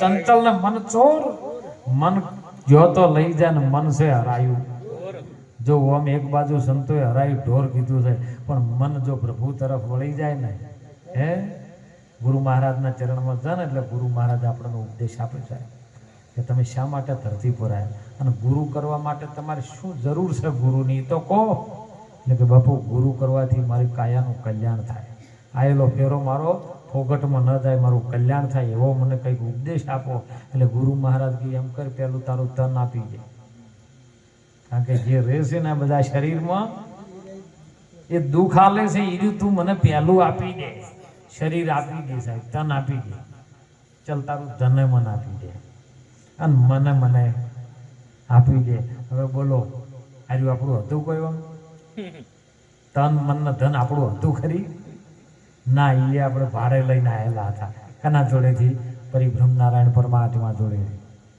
ચંચલ ને મન ચોર, મન જો તો લઈ જાય ને મન છે હરાયું. જો ઓમ એક બાજુ સંતોએ હરાયું, ઢોર કીધું છે, પણ મન જો પ્રભુ તરફ વળી જાય ને, હે? ગુરુ મહારાજના ચરણમાં જાય ને એટલે ગુરુ મહારાજ આપણને ઉપદેશ આપે છે કે તમે શા માટે ધરતી પર આવ્યા? અને ગુરુ કરવા માટે તમારે શું જરૂર છે ગુરુની? તો કહો. એટલે કે બાપુ, ગુરુ કરવાથી મારી કાયાનું કલ્યાણ થાય. આયેલો ફેરો મારો ફોગટમાં ન જાય મારું કલ્યાણ થાય એવો મને કંઈક ઉપદેશ આપો. એટલે ગુરુ મહારાજ કે એમ કર પેલું તારું તન આપી દે. કારણ કે જે રહેશે ને બધા શરીરમાં એ દુઃખ આલે છે એ રીતે તું મને પહેલું આપી દે. શરીર આપી દે સાહેબ તન આપી દે. ચલ તારું ધને મન આપી દે. અને મને મને આપી દે. હવે બોલો આજુ આપણું હતું કોઈ તન મન ધન આપણું હતું ખરી? ના એ આપણે ભાડે લઈને આવેલા હતા. કના જોડેથી? પરિભ્રમ નારાયણ પરમાત્મા જોડે.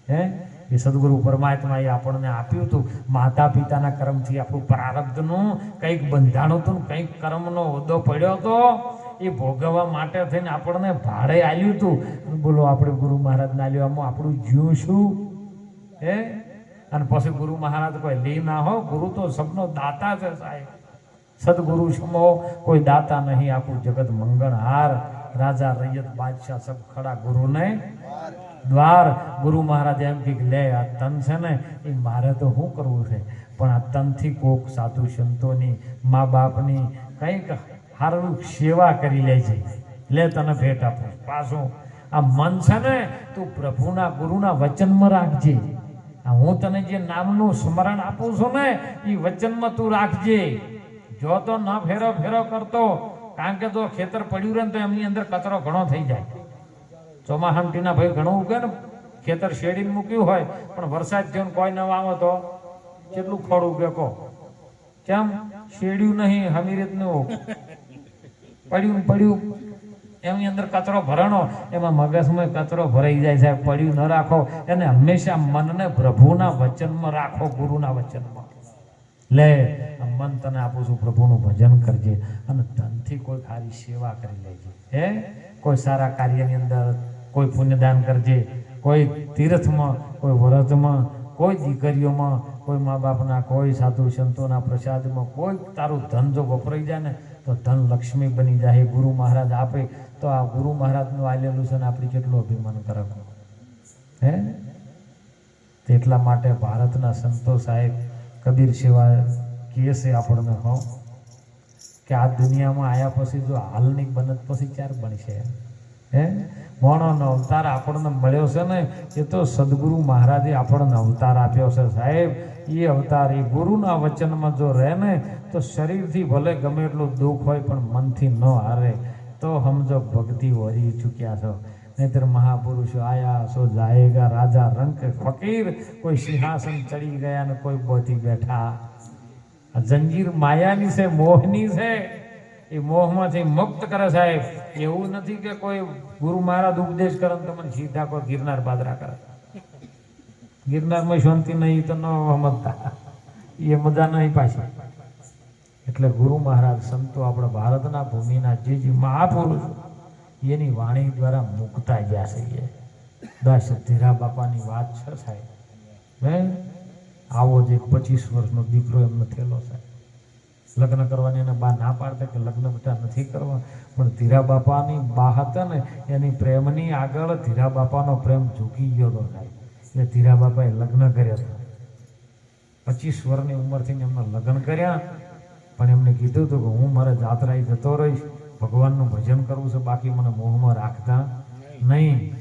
હે? એ સદગુરુ પરમાત્મા એ આપણને આપ્યું હતું. માતા પિતાના કર્મથી આપણું પ્રારબ્ધનું કંઈક બંધાણું હતું કંઈક કર્મનો હોદ્દો પડ્યો હતો, એ ભોગવવા માટે થઈને આપણને ભાડે આવ્યું હતું. બોલો, આપણે ગુરુ મહારાજના લેવામાં આપણું જીવ શું? હે? અને પછી ગુરુ મહારાજ કોઈ લે ના હો, ગુરુ તો સબનો દાતા છે સાહેબ. સદગુરુ સમો, કોઈ દાતા નહીં, આખું જગત મંગળહાર. રાજા રૈયત બાદશાહ સબ ખડા ગુરુને દ્વાર. ગુરુ મહારાજ એમ કે લે, આ તન છે ને, એ મારે તો શું કરવું છે? પણ આ તનથી કોક સાધુ સંતોની, મા બાપની કંઈક હારું સેવા કરી લે છે. લે, તને ભેટ આપું. પાછું, આ મન છે ને, તું પ્રભુના, ગુરુના વચનમાં રાખજે. હું તને જે નામનું સ્મરણ આપું છું ને એ વચનમાં તું રાખજે. જો તો ન ફેરો ફેરો કરતો, કારણ કે જો ખેતર પડ્યું રહે ને તો એમની અંદર કચરો ઘણો થઈ જાય. ચોમાહામટીના ભાઈ ઘણું ઉગે ને, ખેતર શેડીને મૂક્યું હોય, પણ વરસાદ થયો કોઈ ન વાવો તો કેટલું ખોડ ઉગે કહો? કેમ? શેડ્યું નહીં હમીરતનું પડ્યું પડ્યું, એમની અંદર કચરો ભરણો, એમાં મગજમાં કચરો ભરાઈ જાય સાહેબ પડ્યું ન રાખો, એને હંમેશા મનને પ્રભુના વચનમાં રાખો, ગુરુના વચનમાં. લે મન તને આપું છું, પ્રભુનું ભજન કરજે અને ધનથી કોઈ સારી સેવા કરી લેજે. હે? કોઈ સારા કાર્યની અંદર કોઈ પુણ્યદાન કરજે, કોઈ તીર્થમાં, કોઈ વ્રતમાં, કોઈ દીકરીઓમાં, કોઈ મા બાપના કોઈ સાધુ સંતોના પ્રસાદમાં કોઈ તારું ધન જો વપરાઈ જાય ને, તો ધન લક્ષ્મી બની જાય. ગુરુ મહારાજ, આપે તો આ ગુરુ મહારાજનું આલેલું છે ને આપણે કેટલું અભિમાન કરવું. હે? તેટલા માટે ભારતના સંતો સાહેબ કબીર સિવાય કહે છે આપણને, હો, કે આ દુનિયામાં આવ્યા પછી જો હાલની બનત પછી ક્યારે બનશે? હે? મોણોનો અવતાર આપણને મળ્યો છે ને, એ તો સદગુરુ મહારાજે આપણને અવતાર આપ્યો છે સાહેબ. એ અવતાર એ ગુરુના વચનમાં જો રહે ને, તો શરીરથી ભલે ગમે એટલું દુઃખ હોય, પણ મનથી ન હારે. તો સમજો ભક્તિ વરી ચૂક્યા છો. નહીતર મહાપુરુષો આયા સો જાયેગા રાજા, રંક, ફકીર, કોઈ સિંહાસન ચડી ગયા ને કોઈ બોથી બેઠા. આ જંજીર માયાની છે, મોહની છે. એ મોહમાંથી મુક્ત કરે સાહેબ. એવું નથી કે કોઈ ગુરુ મહારાજ ઉપદેશ કરે ને તમને સીધા કોઈ ગિરનાર બાદરા કરે. ગિરનારમાં શાંતિ નહીં તો ન સમજતા. એ મજા નહીં પાછી. એટલે ગુરુ મહારાજ, સંતો આપણા ભારતના ભૂમિના જે જે મહાપુરુષ. એની વાણી દ્વારા મુકતા ગયા છીએ દાસ ધીરા બાપાની વાત છે સાહેબ. હે? આવો જ એક પચીસ વર્ષનો દીકરો એમનો થયેલો સાહેબ લગ્ન કરવાની એને બા ના પાડતા કે લગ્ન બધા નથી કરવા, પણ ધીરા બાપાની બા હતા ને, એની પ્રેમની આગળ ધીરા બાપાનો પ્રેમ ઝૂકી ગયો હતો સાહેબ. એટલે ધીરા બાપાએ લગ્ન કર્યા હતા. પચીસ વર્ષની ઉંમરથી એમને લગ્ન કર્યા, પણ એમને કીધું હતું કે હું મારે જાત્રાએ જતો રહીશ ભગવાનનું ભજન કરવું છે, બાકી મને મોહમાં રાખતા નહીં.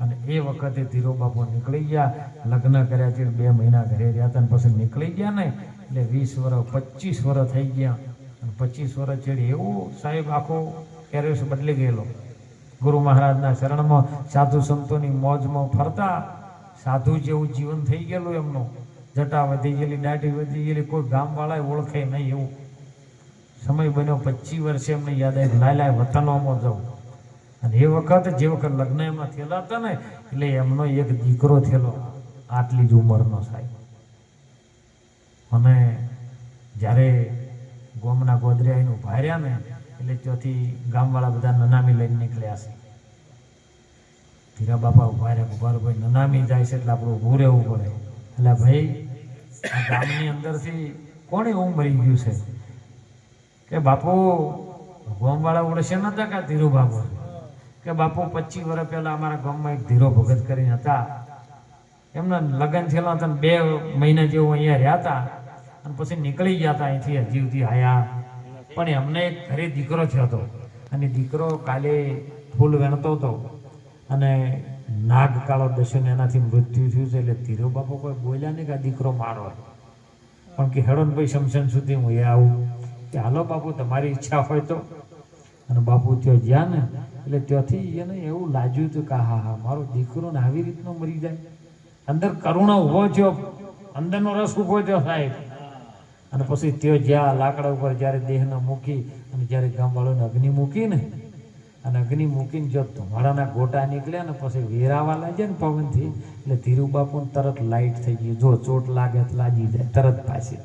અને એ વખતે ધીરો બાપુ નીકળી ગયા, લગ્ન કર્યા છે બે મહિના ઘરે રહ્યા હતા અને પછી નીકળી ગયા ને, એટલે વીસ વર્ષ પચીસ વર્ષ થઈ ગયા. અને પચીસ વર્ષ છેડી એવું સાહેબ આખો કેરેસ બદલી ગયેલો. ગુરુ મહારાજના શરણમાં સાધુ સંતોની મોજમાં ફરતા, સાધુ જેવું જીવન થઈ ગયેલું એમનું. જટા વધી ગયેલી દાઢી વધી ગયેલી, કોઈ ગામવાળાએ ઓળખે નહીં એવું. સમય બન્યો પચીસ વર્ષે એમને યાદ આવી લાય લાય વતનોમાં જવું અને એ વખત, જે વખત લગ્ન એમના થયેલા હતા ને, એટલે એમનો એક દીકરો થયેલો, આટલી જ ઉંમરનો સાહેબ. અને જ્યારે ગોમના ગોદરે આવીને ઊભા રહ્યા ને, એટલે ત્યાંથી ગામવાળા બધા નનામી લઈને નીકળ્યા છે. ધીરા બાપા ઊભા રહે ઊભા ભાઈ, નનામી જાય છે એટલે આપણે ઊભું રહેવું પડે. એટલે ભાઈ ગામની અંદરથી કોણે ઉમરી મરી ગયું છે? કે બાપુ, ગોમવાળા ઓળશે નતા કે બાપુ કે બાપુ, પચીસ વર્ષ પહેલા અમારા ગામમાં એક ધીરો ભગત કરીને હતા. એમના લગ્ન થયેલા હતા બે મહિના જેવું અહીંયા રહ્યા હતા. અને પછી નીકળી ગયા હતા અહીંથી, હજી સુધી આયા. પણ એમને એક ઘરે દીકરો થયો હતો. અને દીકરો કાલે ફૂલ વેણતો હતો. અને નાગ કાળો દસ્યો એનાથી મૃત્યુ થયું છે એટલે ધીરો બાપુ કોઈ બોલ્યા નહીં કે દીકરો મારો પણ કે હેડો ભાઈ, શમશાન સુધી હું એ આવું. કે હાલો બાપુ, તમારી ઈચ્છા હોય તો. અને બાપુ ત્યાં ગયા ને, એટલે ત્યાંથી એને એવું લાગ્યું હતું કે, હા હા મારો દીકરો ને આવી રીતનો મરી જાય. અંદર કરુણા ઊભો થયો. અંદરનો રસ ઊભો થયો સાહેબ. અને પછી તે જ્યાં લાકડા ઉપર જ્યારે દેહને મૂકી અને જ્યારે ગામવાળોને અગ્નિ મૂકીને, અને અગ્નિ મૂકીને જો ધુમાડાના ગોટા નીકળ્યા ને, પછી વેરાવા લાગ્યા ને પવનથી, એટલે ધીરુ બાપુ તરત લાઇટ થઈ ગઈ. જો ચોટ લાગે તો લાગી જાય, તરત પાછી.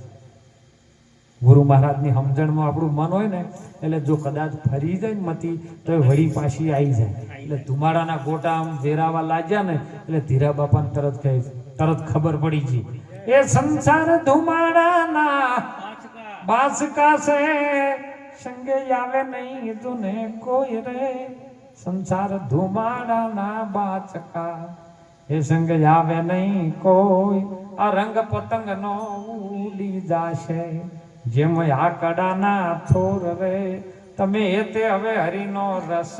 ગુરુ મહારાજની સમજણમાં આપણું મન હોય ને, એટલે જો કદાચ ફરી જાય ને મતી, તો એ વળી પાછી આવી જાય. એટલે ધુમાડાના ગોટા આમ વેરાવા લાગ્યા ને, એટલે ધીરા બાપાને તરત કહે તરત ખબર પડી ગઈ. એ સંસાર ધુમાડાના બાસકા છે, સંગે આવે નહીં તુને કોઈ રે. સંસાર ધુમાડાના બાચકા એ સંગ આવે નહીં કોઈ. આ રંગ પતંગ નો ઉડી જાશે. જેમ આ કડાના થોર રે તમે એ તે હવે હરિનો રસ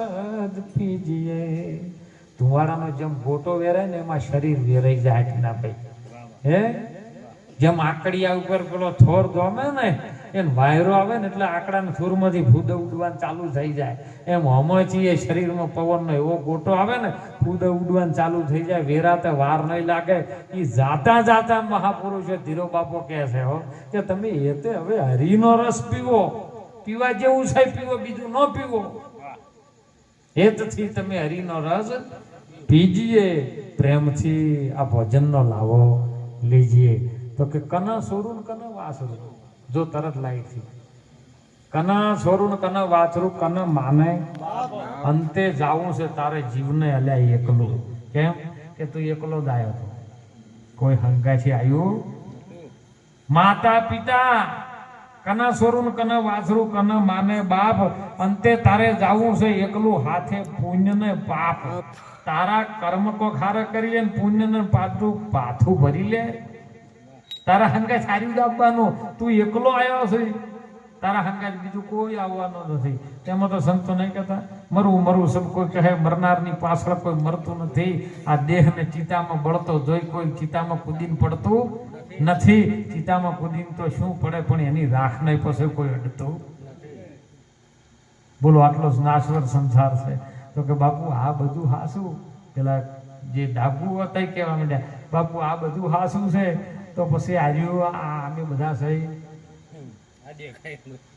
જ પીજીએ. ધુવાડાનો જેમ ગોટો વેરાય ને એમાં શરીર વેરાઈ જાય ના ભાઈ હે? જેમ આકડિયા ઉપર પેલો થોર ગમે ને એમ વાયરો આવે ને એટલે આકડાના સૂરમાંથી ફૂદ ઉડવાનું ચાલુ થઈ જાય. એમ હમચી એ શરીરમાં પવનનો એવો ગોટો આવે ને ફૂદ ઉડવાનું ચાલુ થઈ જાય. વેરાતે વાર નહીં લાગે. એ જાતા જાતા મહાપુરુષે ધીરો બાપો કહે છે, હો, કે તમે એ તે હવે હરિનો રસ પીવો. પીવા જેવું છે, પીવો, બીજું ન પીવો. હેતથી તમે હરિનો રસ પીજીએ, પ્રેમથી આ ભોજનનો લાવો, લીજીએ. તો કે કના સોરું કના વાસરું. જો તરત લાઈ થી કના સોરું કન વાછરું, કન માને અંતે જાવું છે તારે જીવને હલ્યા એકલું. કેમ? કે તું એકલો જ આવ્યો હતો કોઈ હંગાથી આવ્યું માતા પિતા, કના સોરું કના વાસરું કના માને બાપ, અંતે તારે જાવું છે એકલું હાથે પુણ્ય ને પાપ. તારા કર્મ કો ખારા કરીએ પુણ્ય ને પાછું પાથું ભરી લે. તારા હંગા સારી આપવાનું. તું એકલો આવ્યો છે તારા હંગા બીજું કોઈ આવવાનો નથી. તેમાં તો સંતો નહીં કહેતા. મરવું મરવું સબ કોઈ કહે, મરનારની પાછળ કોઈ મરતું નથી. આ દેહને ચિતામાં બળતો જોઈ કોઈ ચિતામાં કૂદીને પડતું નથી. ચિતામાં કૂદીને તો શું પડે? પણ એની રાખ નહીં પછી કોઈ અડતું. બોલો, આટલો નાશવર સંસાર છે. તો કે, બાપુ, આ બધું હાસું પેલા જે ડાબુ હતા કહેવા માંડ્યા, બાપુ, આ બધું હાસું છે. તો પછી હાર્યું આ અમે બધા સહી.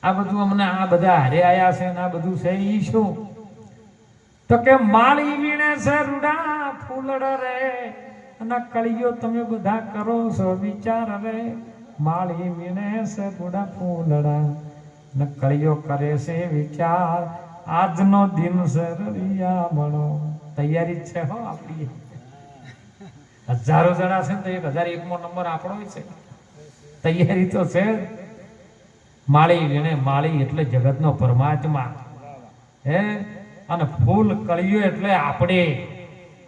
આ બધું અમને આ બધા હારે આયા છે ને આ બધું છે, ઈ શું? તો કે માળી વીણે છે, રૂડા ફૂલડ રે. અને કળીઓ તમે બધા કરો છો, વિચાર રે. માળી વીણે છે, રૂડા ફૂલડા. ને કળીઓ કરે છે, વિચાર. આજનો દિન સર રિયા મણો. તૈયારી છે હો આપણી. હજારો જણા છે ને તો એક હજાર એકમો નંબર આપણો છે. તૈયારી તો છે. માળી વીણે માળી એટલે જગતનો પરમાત્મા. હે? અને ફૂલ કળીઓ એટલે આપણે.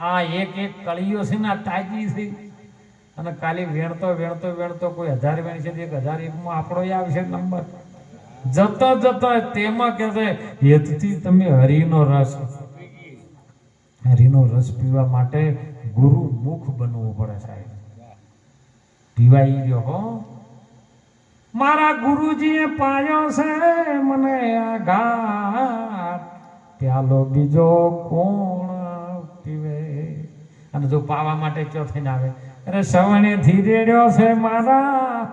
આ એક એક કળિયો છે ને આ તાજી છે. અને કાલે વેણતો વેણતો વેણતો કોઈ હજાર વેણ છે એક હજાર એકમાં આપણો આવશે નંબર. જતો જતો તેમાં કે છે હેતથી તમે હરિનો રસ. હરિનો રસ પીવા માટે ગુરુ મુખ બનવું પડે સાહેબ. પીવાઈ ગયો હો. મારા ગુરુજીએ પાયો છે મને આઘાત. પ્યાલો બીજો કોણ પીવે? અને જો પાવા માટે ચો થઈને આવે? અરે સવણે ધીરેડ્યો છે મારા.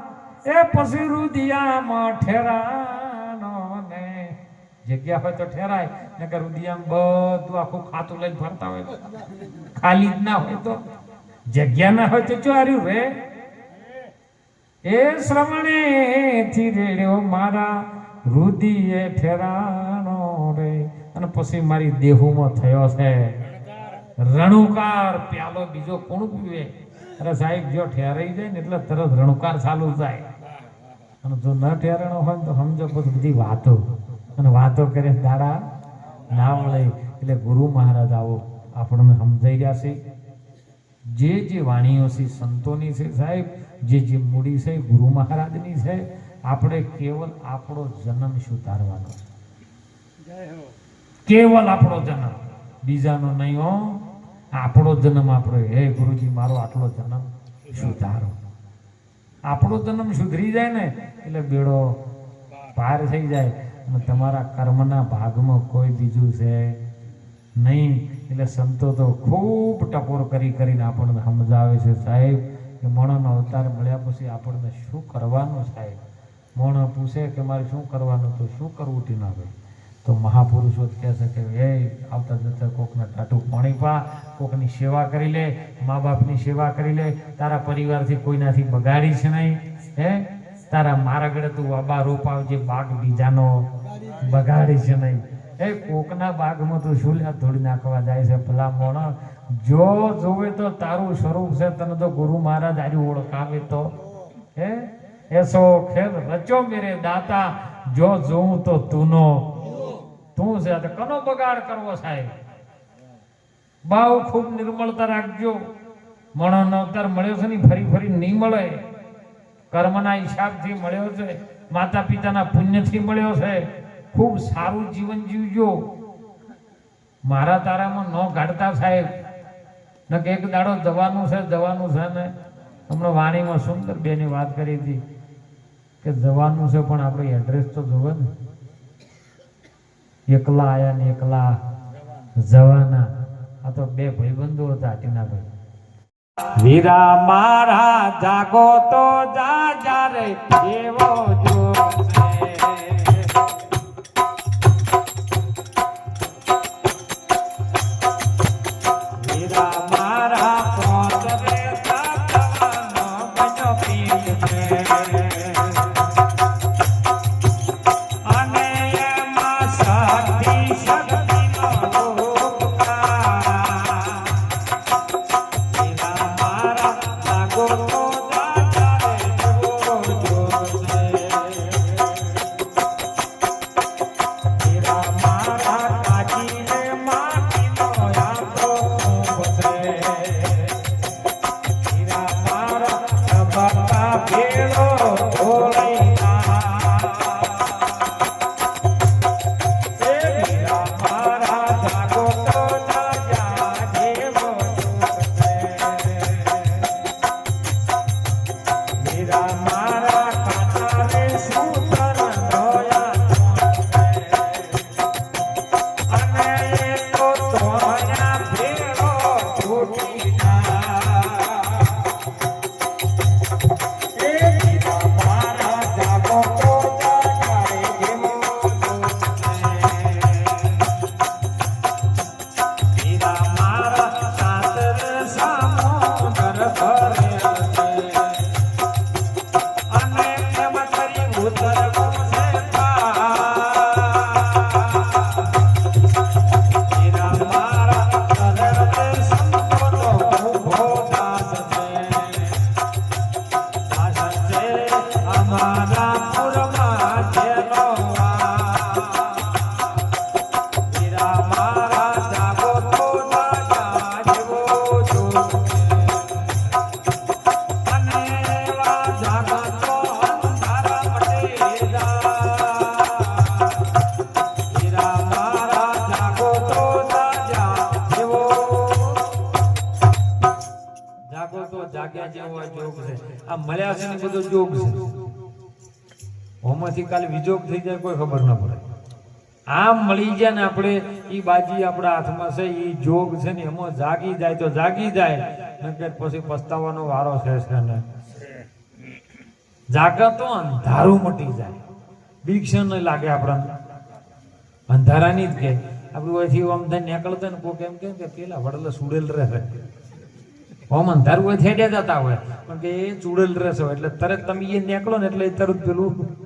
એ પછી રુદિયામાં ઠેરાનો ને. જગ્યા હોય તો ઠેરાય. નકર રુદિયામાં બધું આખું ખાતું લઈને ફરતા હોય ખાલી જ ના હોય તો. જગ્યા ના હોય તો ચોર્યું રે? એ શ્રવણે થી રેડ્યો મારા રુધિએ ઠેરાણો રે. અને પછી મારી દેહુમાં થયો છે. રણુકાર પ્યાલો બીજો કોણ પીવે? અરે સાહેબ, જો ઠેરાઈ જાય ને એટલે તરત રણુકાર ચાલુ થાય. અને જો ન ઠેરાણો હોય તો સમજો પછી બધી વાતો. અને વાતો કરે દાડા ના મળે એટલે ગુરુ મહારાજ આવો આપણને સમજાઈ રહ્યા છે. જે જે વાણીઓ છે સંતોની છે સાહેબ જે જે મૂડી છે ગુરુ મહારાજની છે આપણે કેવલ આપણો જન્મ સુધારવાનો કેવલ આપણો જન્મ. બીજાનો નહીં હો. આપણો જન્મ આપણો હે ગુરુજી મારો આટલો જન્મ સુધારો. આપણો જન્મ સુધરી જાય ને એટલે બેડો પાર થઈ જાય. તમારા કર્મના ભાગમાં કોઈ બીજું છે નહીં. એટલે સંતો તો ખૂબ ટકોર કરી કરીને આપણને સમજાવે છે, સાહેબ, કે મણોનો અવતાર મળ્યા પછી આપણને શું કરવાનું સાહેબ? મોણો પૂછે કે મારે શું કરવાનું? તો શું કરવું ટીના ભાઈ તો મહાપુરુષો કહે છે કે, એ, આવતા જતા કોકના ટાટું પાણી પા, કોકની સેવા કરી લે મા બાપની સેવા કરી લે, તારા પરિવારથી કોઈનાથી બગાડીશ નહીં? હે? તારા મારા ગળે તું આબા રોપાવજે બાગ બીજાનો બગાડીશ નહીં. એ કોકના બાગમાં તું શું લ્યા નાખવા જાય છે ભલા મોણ. જો જોવે તો તારું સ્વરૂપ છે, તને તો ગુરુ મહારાજ આજે ઓળખાવે તો. હે? એસો ખેલ રચો મેરે દાતા, જો જોઉં તો તુનો. તું છે તો કનો બગાડ કરવો સાહેબ? બાવ ખૂબ નિર્મળતા રાખજો. મણનો અવતાર મળ્યો છે ને, ફરી ફરી નહીં મળે. કર્મના હિસાબથી મળ્યો છે માતા પિતાના પુણ્યથી મળ્યો છે. ખૂબ સારું જીવન જીવજો. મારા તારામાં ન ગાડતા સાહેબ. ને કે એક દાડો જવાનું છે જવાનું છે ને. હમણાં વાણીમાં સુંદર બેની વાત કરી હતી કે જવાનું છે પણ આપણે એડ્રેસ તો જોવે ને. એકલા આયા ને એકલા જવાના. આ તો બે ભાઈબંધો હતા, ટીનાભાઈ. વીરા મારા જાગો તો જા જા રે એવો જોગ છે. આ મળ્યા છે ને બધો જોગ છે. હોમાંથી કાલે વિજોગ થઈ જાય કોઈ ખબર ન પડે. આમ મળી જાય ને આપણે એ બાજી આપણા હાથમાં છે એ જોગ છે ને એમાં જાગી જાય તો જાગી જાય નકર પછી પસ્તાવાનો વારો છે ને. જાગા તો અંધારું મટી જાય. બીક છે ન લાગે આપણને. અંધારાની જ કે. આપણું અહીંથી આમ થઈને નીકળતા ને કોક એમ કેમ કે પેલા વડલે સુડેલ રહે. આમ અંધારું હોય થેડે જતા હોય. પણ કે એ ચૂડેલ રહેશે એટલે તરત તમે એ નીકળો ને એટલે તરત પેલું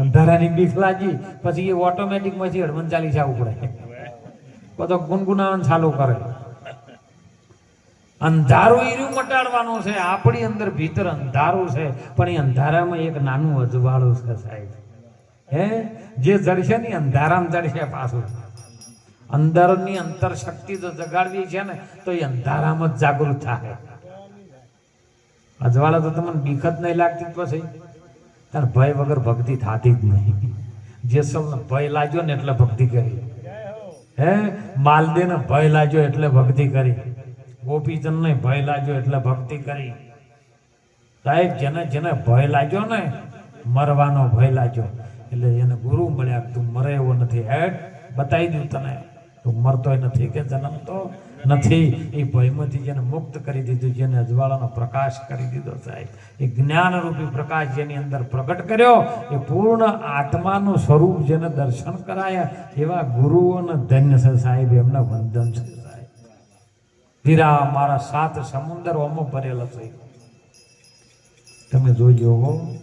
અંધારાની બીક લાગી પછી એ ઓટોમેટિકમાંથી હડમન ચાલી જવું પડે. બધો ગુનગુનાવન ચાલુ કરે. અંધારું ઈર્યું મટાડવાનું છે આપણી અંદર ભીતર અંધારું છે પણ એ અંધારામાં એક નાનું અજવાળું છે સાહેબ. હે? જે જડશે ને અંધારામાં જડશે પાછું. અંદરની અંતર શક્તિ જો જગાડવી છે ને, તો એ અંધારામાં જ જાગૃત થાય અજવાળા તો તમને બીખત નહીં લાગતી પછી? તાર ભય વગર ભક્તિ થતી જ નહીં. જે સૌને ભય લાગ્યો ને એટલે ભક્તિ કરી. હે? માલદેને ભય લાગ્યો એટલે ભક્તિ કરી. ગોપીચંદને ભય લાગ્યો એટલે ભક્તિ કરી. સાહેબ, જેને જેને ભય લાગ્યો ને, મરવાનો ભય લાગ્યો. એટલે એને ગુરુ મળ્યા તું મરે એવો નથી. હેડ, બતાવી દઉં તને. તું મરતોય નથી કે જન્મતો નથી. એ ભયમાંથી જેને મુક્ત કરી દીધું, જેને અજવાળાનો પ્રકાશ કરી દીધો સાહેબ. એ જ્ઞાનરૂપી પ્રકાશ જેની અંદર પ્રગટ કર્યો, એ પૂર્ણ આત્માનું સ્વરૂપ જેને દર્શન કરાયા, એવા ગુરુઓને ધન્ય છે સાહેબ, એમના વંદન છે સાહેબ. હીરા મારા સાત સમુદ્રોમાં ભરેલા છે. તમે જોજો હો.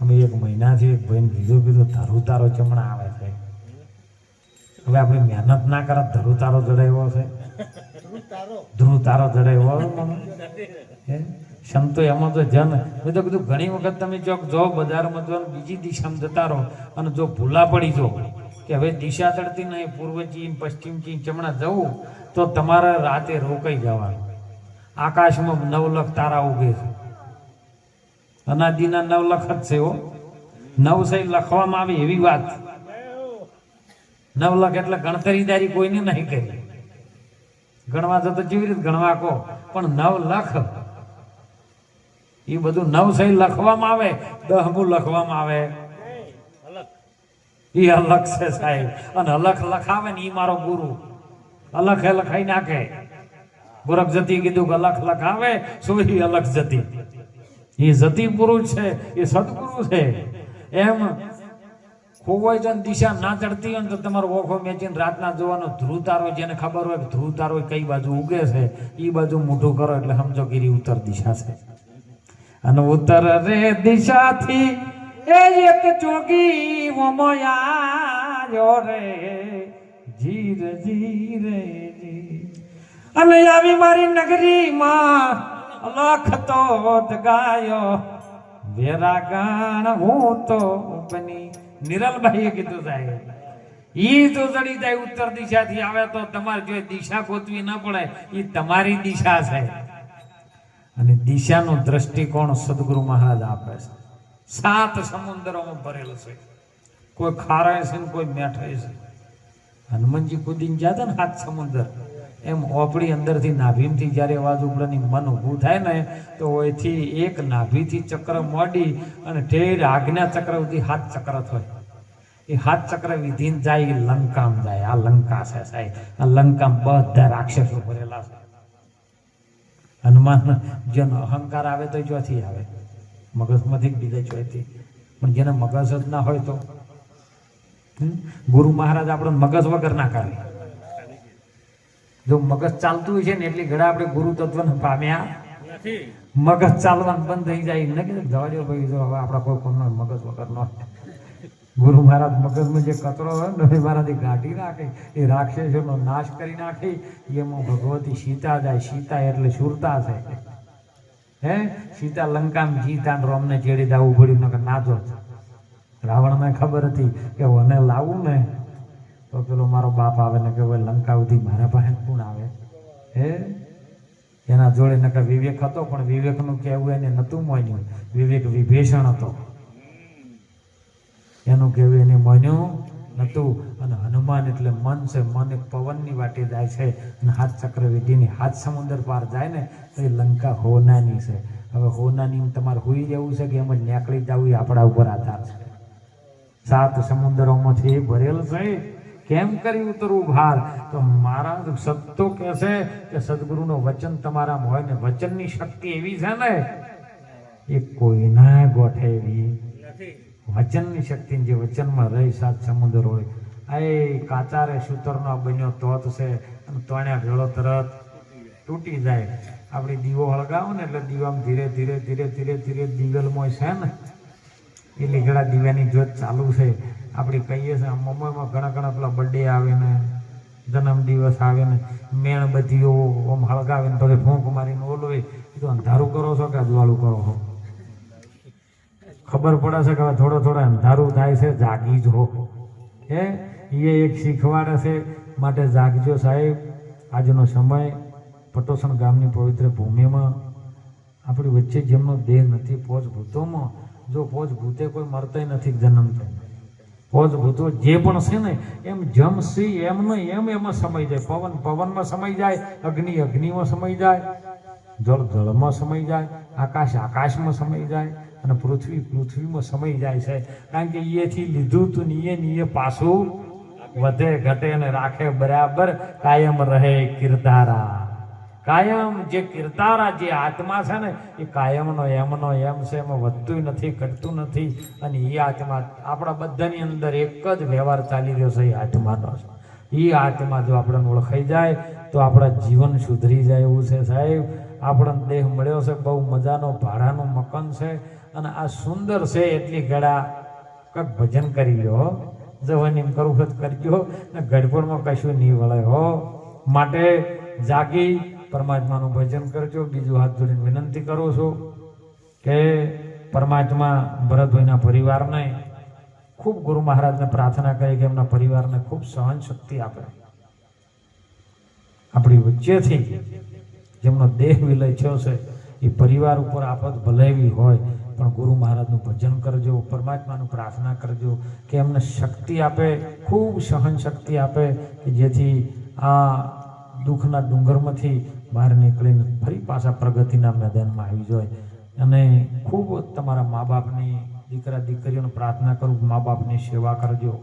અમે એક મહિનાથી એક ભાઈને કીધું કીધું ધરું તારો ચમણા આવે છે. હવે આપણે મહેનત ના કરે ધરું તારો જડાવ્યો છે. ધ્રુવ તારો જડાવ્યો સંતો એમાં તો જન, મેં તો કીધું ઘણી વખત તમે ચોક જો બજારમાં જો બીજી દિશામાં જતા રહો અને જો ભૂલા પડી જો કે હવે દિશા ચડતી નહીં, પૂર્વ ચીન, પશ્ચિમ ચીન ચમણા જવું, તો તમારે રાતે રોકાઈ જવાનું. આકાશમાં નવલખ તારા ઉગે છે. અનાદિના નવલખ જ છે હો. સહી લખવામાં આવે એવી વાત. નવલખ એટલે ગણતરીદારી કોઈને નહીં કરી. ગણવા જતો જેવી રીતે ગણવા કહો પણ નવ લાખ એ બધું નવસઈ લખવામાં આવે દહમું લખવામાં આવે. એ અલગ છે સાહેબ. અને અલખ લખાવે ને એ મારો ગુરુ. અલખે લખાઈ નાખે. ગોરખ જતી કીધું કે અલખ લખાવે સુધી અલખ જતી? એ જતી પુરુષ છે એ સદગુરુ છે. એમ ખોવાઈ જાય ને દિશા ના ચડતી હોય ને તો તમારો ઓખો મેચીને રાતના જોવાનો ધ્રુવ તારો જેને ખબર હોય ધ્રુવ તારો કઈ બાજુ ઉગે છે એ બાજુ મોઢું કરો એટલે સમજો કે ઉત્તર દિશા છે. અને ઉત્તર રે દિશાથી એ એક ચોગી વમયાર્યો રે જીર જીરે અને આવી મારી નગરીમાં લખતો ગાયો વેરા ગાણ હું તો બની નિરલભાઈએ કીધું સાહેબ. ઈ તો ચડી જાય ઉત્તર દિશાથી આવે તો તમારે જો દિશા ગોતવી ન પડે ઈ તમારી દિશા છે અને દિશાનો દ્રષ્ટિકોણ સદગુરુ મહારાજ આપે છે. સાત સમુદ્રોમાં ભરેલો છે. કોઈ ખારાય છે ને કોઈ મેઠાય છે. હનુમાનજી કુદીને જાતા ને હાથ સમુદ્ર એમ ઓપડી અંદરથી નાભીમથી જ્યારે અવાજ ઉપરની મન ઊભું થાય ને, તો એથી એક નાભીથી ચક્ર મોડી અને ઠેર આજ્ઞા ચક્ર સુધી હાથ ચક્ર થાય. એ હાથ ચક્ર વિધીને જાય લંકામ જાય. આ લંકા છે સાહેબ. આ લંકામ બધા રાક્ષસો ભરેલા છે. હનુમાન જેનો અહંકાર આવે તો ચોથી આવે. મગજમાંથી બીજે ચોથી પણ જેને મગજ જ ના હોય તો? ગુરુ મહારાજ આપણે મગજ વગર ના કરે જો મગજ ચાલતું હોય છે ને એટલી ઘડા આપણે ગુરુ તત્વને પામ્યા મગજ ચાલવાનું બંધ થઈ જાય. ને કે જવા દો ભાઈ જો હવે આપણા કોઈ કોનો મગજ વગર ન ગુરુ મહારાજ મગજમાં જે કચરો હોય ને એ મહારાજે ગાંઠી નાખે. એ રાક્ષસોનો નાશ કરી નાખી. એમાં ભગવતી સીતા જાય. સીતા એટલે સુરતા છે. હે? સીતા લંકામાં જીતા ને રોમને ચેડી દાવું પડ્યું નકર નાજો. રાવણને ખબર હતી કે મને લાવું ને તો પેલો મારો બાપ આવે ને કે ભાઈ લંકા સુધી મારા પાસે કોણ આવે? હે? એના જોડે નકર વિવેક હતો, પણ વિવેકનું કહેવું એને નહોતું માન્યું. વિવેક વિભીષણ હતો. એનું કહેવું એને માન્યું નહોતું. અને હનુમાન એટલે મન છે, મન એક પવનની વાટે જાય છે. અને હાથ ચક્રવિધિની હાથ સમુદ્ર પાર જાય ને, તો એ લંકા હોનાની છે. હવે હોનાની તમારે હોઈ જવું છે કે એમ જ નીકળી જવું એ આપણા ઉપર આધાર છે? સાત સમુદ્રોમાંથી ભરેલ છે. કેમ કરી ઉતરવું ભાર? તો મારા સત્તો કહે છે કે સદગુરુનો વચન તમારામાં હોય ને વચનની શક્તિ એવી છે ને એ કોઈના ગોઠે એવી. વચનની શક્તિ જે વચનમાં રહી સાત સમુદ્ર હોય. આ કાચારે સૂતરનો બન્યો તોત છે અને તોણ્યા ભેળો તરત તૂટી જાય. આપણી દીવો હળગાવો ને એટલે દીવામાં ધીરે ધીરે ધીરે ધીરે ધીરે દિવેલમાં છે ને. એ લીગડા દીવાની જ્યોત ચાલુ છે. આપણે કહીએ છીએ મમ્મીમાં ઘણા ઘણા પેલા બર્થડે આવે ને જન્મદિવસ આવે ને મેણબત્તીઓ આમ હળગાવે ને પછી ફૂંક મારીને ઓલોય એ તો અંધારું કરો છો કે અજવાળું કરો છો? ખબર પડે છે કે હવે થોડો થોડો અંધારું થાય છે, જાગી જો હે. એ એક શીખવાડે છે, માટે જાગજો સાહેબ. આજનો સમય પટોસણ ગામની પવિત્ર ભૂમિમાં. આપણી વચ્ચે જેમનો દેહ નથી પોચ ભૂતોમાં જો પોચ ભૂતે કોઈ મરતાય નથી જન્મતા પોચ ભૂતો જે પણ છે ને, એમ જમસી એમ નહીં, એમ એમાં સમય જાય. પવન, પવનમાં સમય જાય, અગ્નિ અગ્નિમાં સમય જાય, જળ જળમાં સમય જાય, આકાશ આકાશમાં સમય જાય અને પૃથ્વી પૃથ્વીમાં સમય જાય છે. કારણ કે એથી લીધું તું નિયે એ પાછું વધે, ઘટે અને રાખે બરાબર. કાયમ રહે કિરદારા. કાયમ જે કીર્તારા જે આત્મા છે ને, એ કાયમનો એમનો એમ છે, એમાં વધતું નથી, ઘટતું નથી. અને એ આત્મા આપણા બધાની અંદર એક જ વ્યવહાર ચાલી રહ્યો છે એ આત્માનો છે એ આત્મા જો આપણને ઓળખાઈ જાય, તો આપણા જીવન સુધરી જાય એવું છે, સાહેબ. આપણને દેહ મળ્યો છે, બહુ મજાનો ભાડાનું મકાન છે. અને આ સુંદર છે, એટલી ગળા. કંઈક ભજન કરી હો. જવાની તો કરજો. ને ગડપણમાં કશું નહીં વળે હો. માટે જાગી પરમાત્માનું ભજન કરજો. બીજું હાથ જોડીને વિનંતી કરું છું કે પરમાત્મા ભરતભાઈના પરિવારને ખૂબ ગુરુ મહારાજને પ્રાર્થના કરી કે એમના પરિવારને ખૂબ સહન શક્તિ આપે. આપણી વચ્ચેથી જેમનો દેહ વિલય થયો છે, એ પરિવાર ઉપર આફત ભલાવી હોય, પણ ગુરુ મહારાજનું ભજન કરજો, પરમાત્માનું પ્રાર્થના કરજો કે એમને શક્તિ આપે, ખૂબ સહન શક્તિ આપે, કે જેથી આ દુઃખના ડુંગરમાંથી બહાર નીકળીને ફરી પાછા પ્રગતિના મેદાનમાં આવી જાય. અને ખૂબ તમારા મા બાપની દીકરા, દીકરીઓને પ્રાર્થના કરું મા બાપની સેવા કરજો.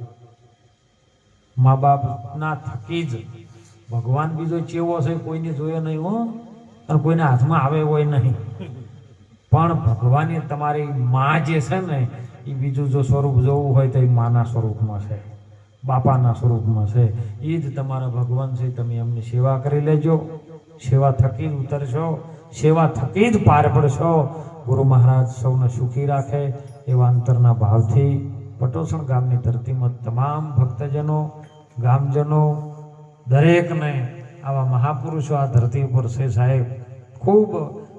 મા બાપના થકી જ ભગવાન બીજો ચેવો છે કોઈને જોયો નહીં હો, અને કોઈને હાથમાં આવે હોય નહીં. પણ ભગવાને તમારી માં જે છે ને, એ બીજું જો સ્વરૂપ જોવું હોય તો એ માના સ્વરૂપમાં છે, બાપાના સ્વરૂપમાં છે. એ જ તમારા ભગવાન છે, તમે એમની સેવા કરી લેજો. સેવા થકી જ ઉતરશો, સેવા થકી જ પાર પડશો. ગુરુ મહારાજ સૌને સુખી રાખે એવા અંતરના ભાવથી પટોસણ ગામની ધરતીમાં તમામ ભક્તજનો, ગામજનો, દરેકને આવા મહાપુરુષો આ ધરતી ઉપર છે સાહેબ. ખૂબ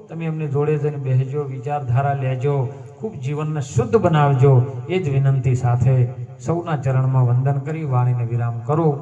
તમે એમની જોડે જઈને બેસજો, વિચારધારા લેજો, ખૂબ જીવનને શુદ્ધ બનાવજો. એ જ વિનંતી સાથે સૌના ચરણમાં વંદન કરી, વાણીને વિરામ કરો.